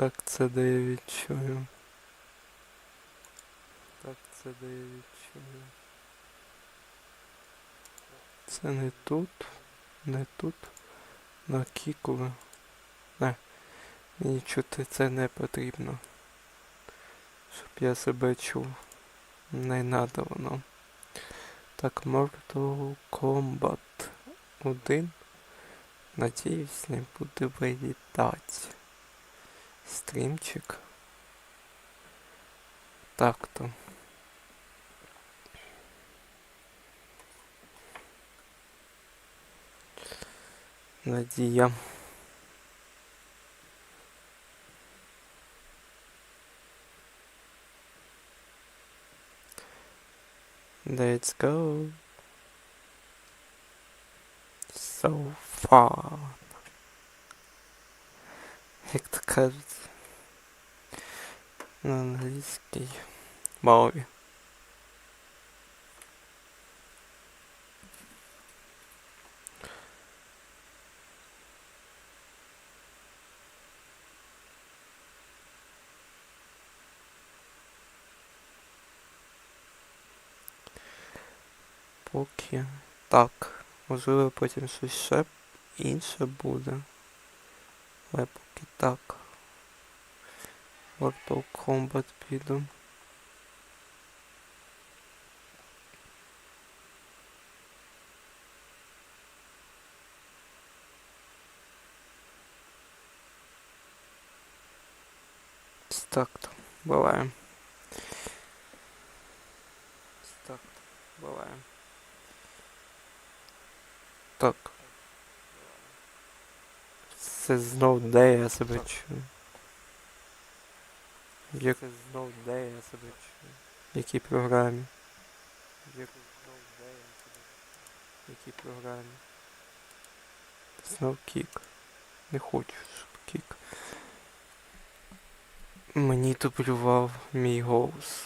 Так, це де я відчую. Так, це де я відчую. Це не тут, не тут. На кікове. Не, мені чути це не потрібно. Щоб я себе чув. Не надо воно. Так, Mortal Kombat 1. Надіюсь, не буде вилітати. Стрімчик. Так то. Надія. Let's go. So far. Як то кажуть. На англійській мові. Поки. Так. Можливо, потім щось ще інше буде. Але поки так. Mortal Kombat піду. Так то. Буває. Так то. Так. Це знов де я себе чую. Як це знов де я себе чую. В якій програмі? Як знов де я себе чую. В якій програмі? Знов кік. Не хочу, щоб кік. Мені дублював мій голос.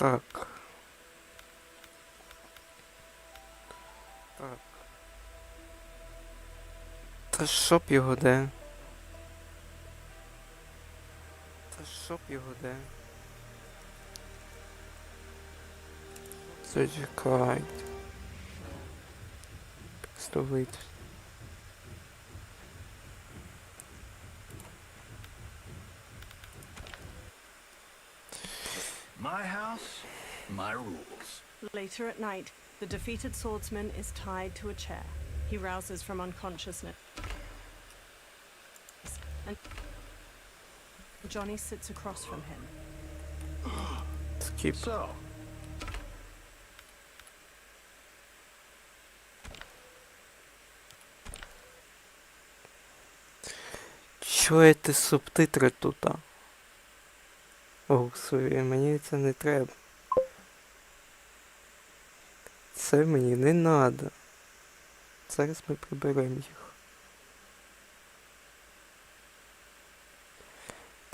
Так. Та щоб його де? Та щоб його де? Зачекайте. Стовить. My house, my rules. Later at night, the defeated swordsman is tied to a chair. He rouses from unconsciousness. Johnny sits across from him. Скіп. So, Чуєте субтитри тут? а? Голосові, мені це не треба. Це мені не надо. Зараз ми приберемо їх.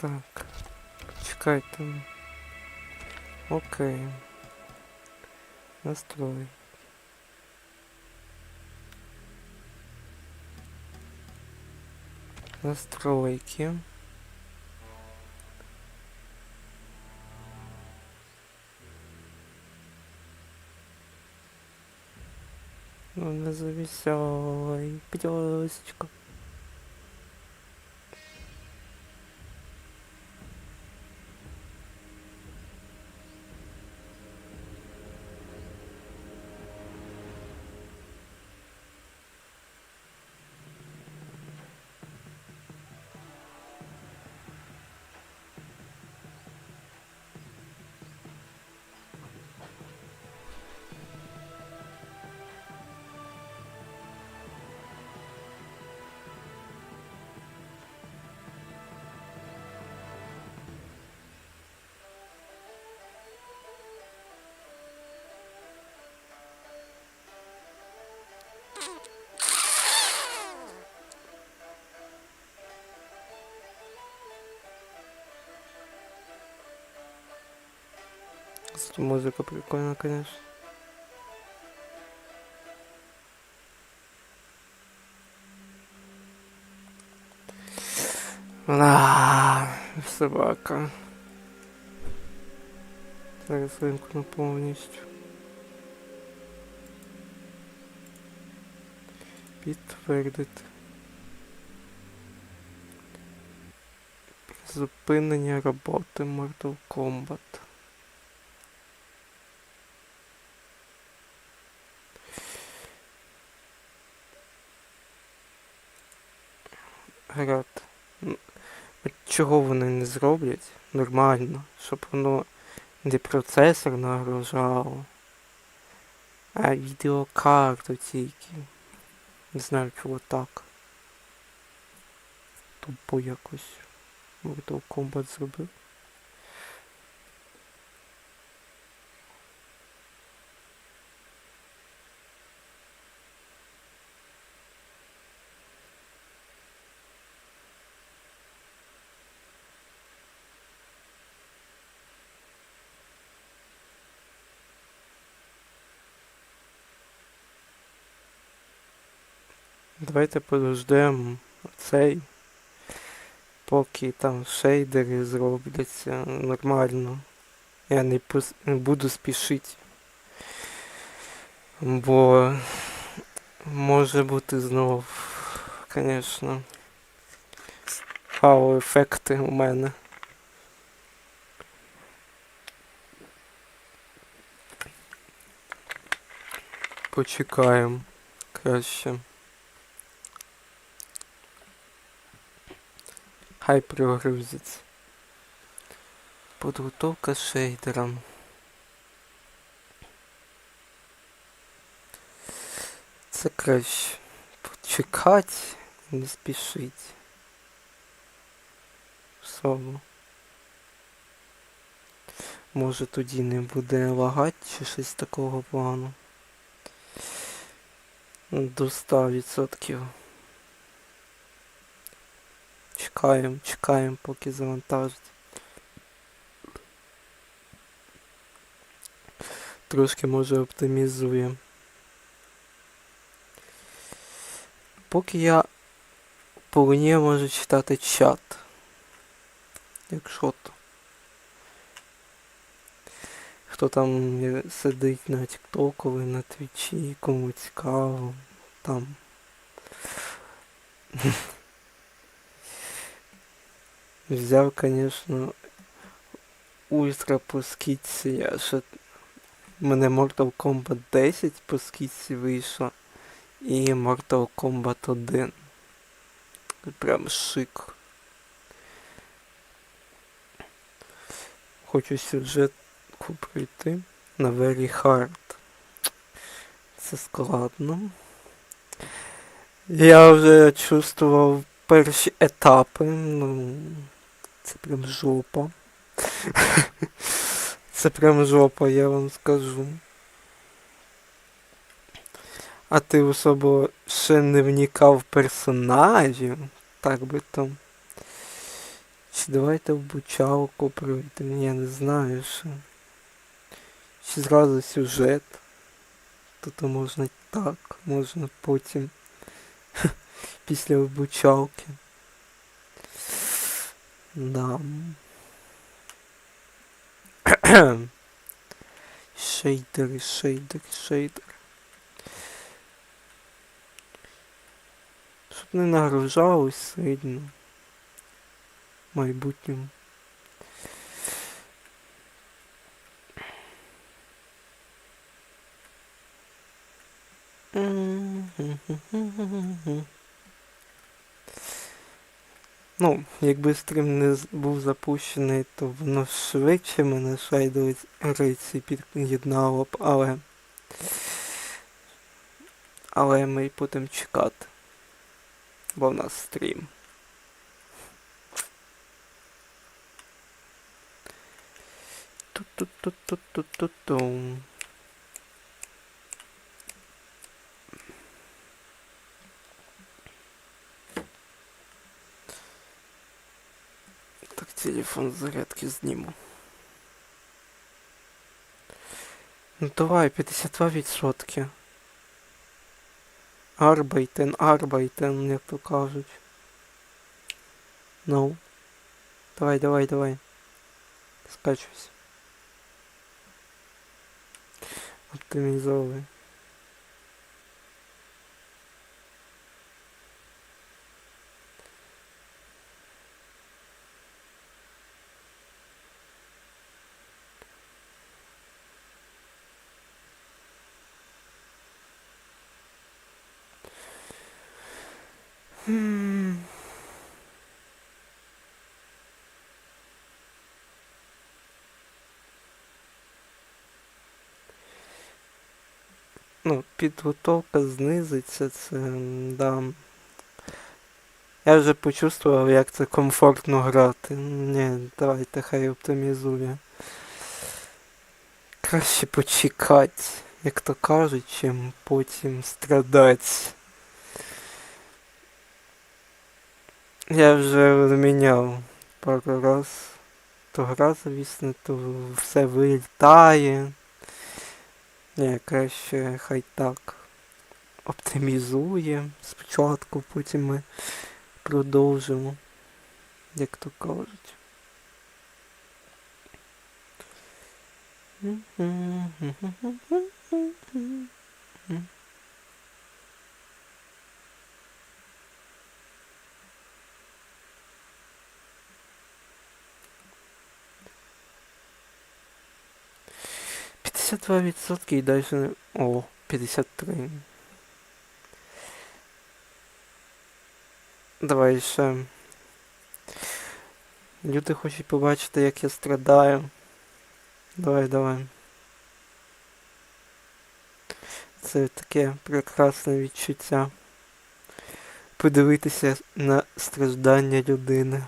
Так. Чекайте. Окей. Настрой. Настройки. Ну не зависай, пёсечка. Музыка прикольная, конечно. А, собака. Зараз вимкну повністю. Підтвердити. Зупинення роботи Mortal Kombat. Гаразд. Чого вони не зроблять нормально, щоб воно не процесор нагружало, а відеокарту тільки. Не знаю, чого так. Тупо якось Mortal Kombat зробив. Давайте подождемо цей, поки там шейдери зробляться нормально. Я не, буду спішити. Бо може бути знов, звісно, хау-ефекти у мене. Почекаємо краще. Хай прогрузиться. Подготовка шейдером. Це краще. Почекати, не спішить. Соло. Може тоді не буде лагати чи щось такого плану. До 100%. Чекаємо, чекаємо, поки завантажить. Трошки може оптимізуємо. Поки я по можу читати чат. Якщо то. Хто там сидить на тіктокові, на твічі, кому цікаво, там. Взяв, конечно, ультра по ще... У мене Mortal Kombat 10 по скидці вийшло. І Mortal Kombat 1. Прям шик. Хочу сюжетку пройти на Very Hard. Це складно. Я вже чувствував перші етапи. Ну, це прям жопа. Це прям жопа, я вам скажу. А ти особо ще не вникав в персонажів, так би там. Чи давайте в бучалку пройдемо, я не знаю що. Чи зразу сюжет. Тут можна так, можна потім після обучалки. Да. шейдери, шейдери, шейдери. Щоб не нагружалось сильно. В майбутньому. Ну, якби стрім не був запущений, то воно швидше мене шейдериці під'єднало б, але. Але ми будемо чекати. Бо в нас стрім. Ту-ту-ту-ту-ту-ту-ту. Так, телефон з зарядки зніму. Ну давай, 52%. Арбайтен, арбайтен, як то кажуть. Ну. Давай, давай, давай. Скачуйся. Оптимізовуй. Ну, підготовка знизиться, це да. Я вже почувствував, як це комфортно грати. Ні, давайте хай оптимізує. Краще почекати, як то кажуть, чим потім страдати. Я вже міняв пару раз. То гра, звісно, то все вилітає. Ні, краще хай так оптимізує спочатку, потім ми продовжимо, як то кажуть. 52% і далі не... О, 53. Давай ще. Люди хочуть побачити, як я страдаю. Давай, давай. Це таке прекрасне відчуття. Подивитися на страждання людини,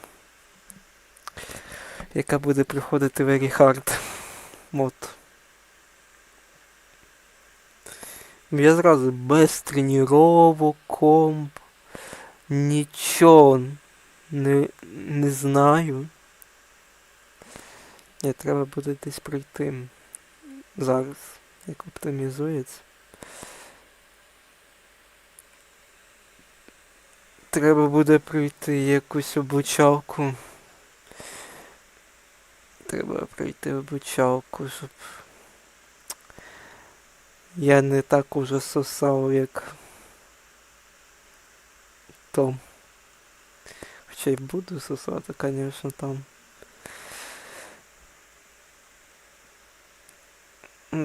яка буде приходити в Еріхард мод. Я зразу без тренувок, комп. Нічого не, не знаю. Ні, треба буде десь пройти. Зараз, як оптимізується. Треба буде пройти якусь обучалку. Треба пройти обучалку, щоб я не так уже сосав, як Том. Хоча й буду сосати, звісно, там.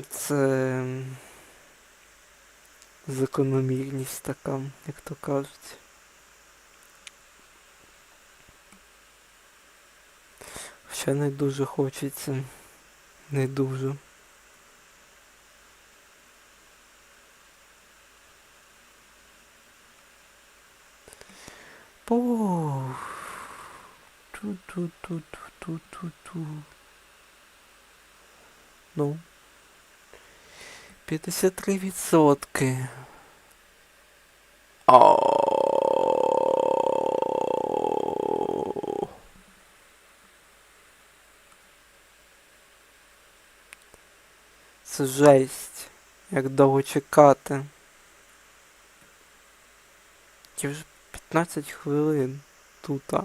Це закономірність така, як то кажуть. Хоча не дуже хочеться. Не дуже. Ту-ту-ту-ту-ту-ту. Ну. 53 відсотки. Це жесть. Як довго чекати. Чи вже 15 хвилин тут, а?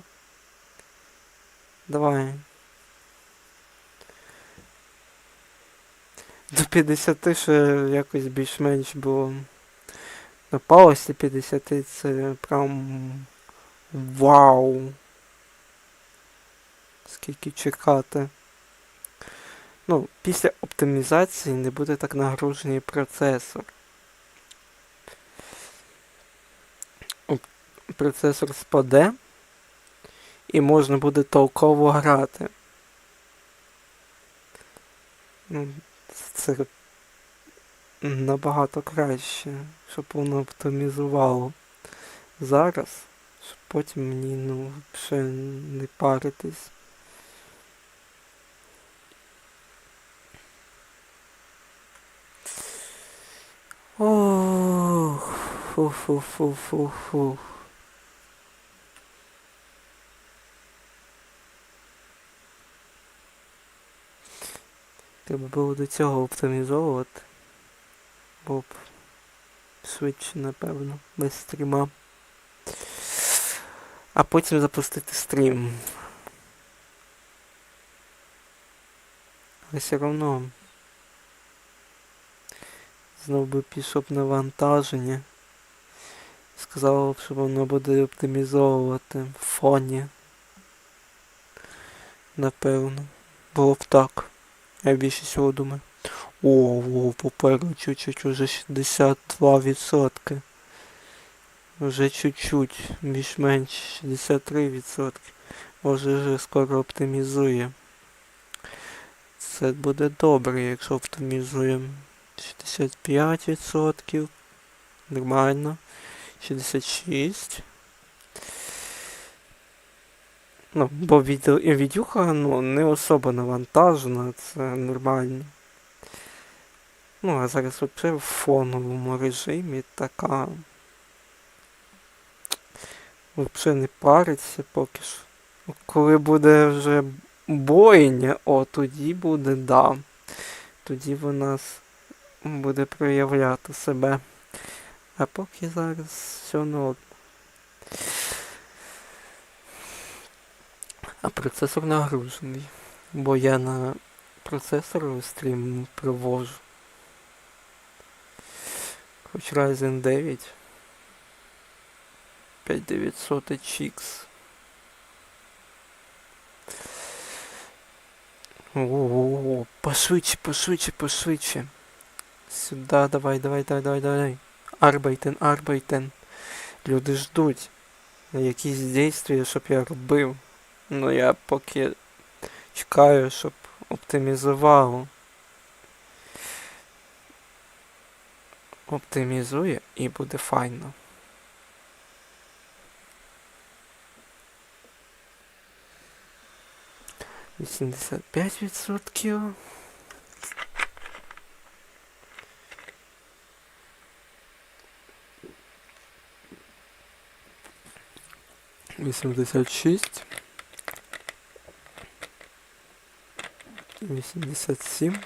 Давай. До 50 ще якось більш-менш було. На палості 50 це прям вау. Скільки чекати. Ну, після оптимізації не буде так нагружений процесор. Процесор спаде і можна буде толково грати. Ну, це набагато краще, щоб воно оптимізувало зараз, щоб потім мені ну, ще не паритись. Ох, фу-фу-фу-фу-фу. Треба було до цього оптимізовувати. Було б швидше, напевно, без стріма. А потім запустити стрім. Але все одно. Знов би пішов навантаження. Сказав, що воно буде оптимізовувати в фоні. Напевно. Було б так. Я більше всього думаю. О, о, попереду чуть-чуть уже 62%. Вже чуть-чуть, більш-менш 63%. Може вже скоро оптимізує. Це буде добре, якщо оптимізуємо. 65%. Нормально. 66. Ну, бо від, відюха ну, не особо навантажена, це нормально. Ну, а зараз взагалі в фоновому режимі така. Взагалі не париться поки що. Коли буде вже бойня, о, тоді буде да. Тоді вона буде проявляти себе. А поки зараз все норм. А процесор нагружений. Бо я на процесору стрім привожу. Хоч Ryzen 9. 5900 HX. О-о-о, пошвидше, пошвидше, пошвидше. Сюда, давай, давай, давай, давай, давай. Арбайтен, арбайтен. Люди ждуть. Якісь дійства, щоб я робив. Ну я поки чекаю, щоб оптимізувало. Оптимізує і буде файно. Вісімдесят п'ять відсотків. Вісімдесят шість. 87,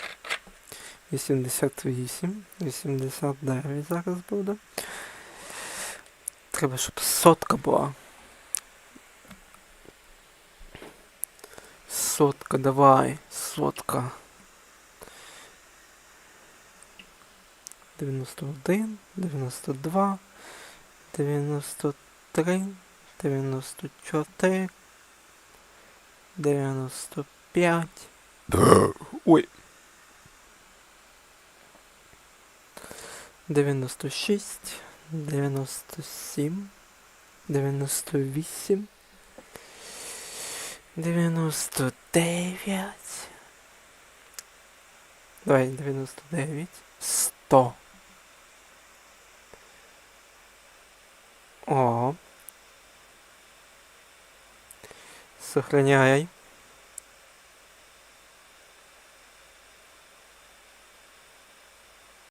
88, 89 зараз буде. Треба, щоб сотка була. Сотка, давай, сотка. 91, 92, 93, 94, 95. Ой. 96, 97, 98, 99. Давай, 99, 100. О. Сохраняй.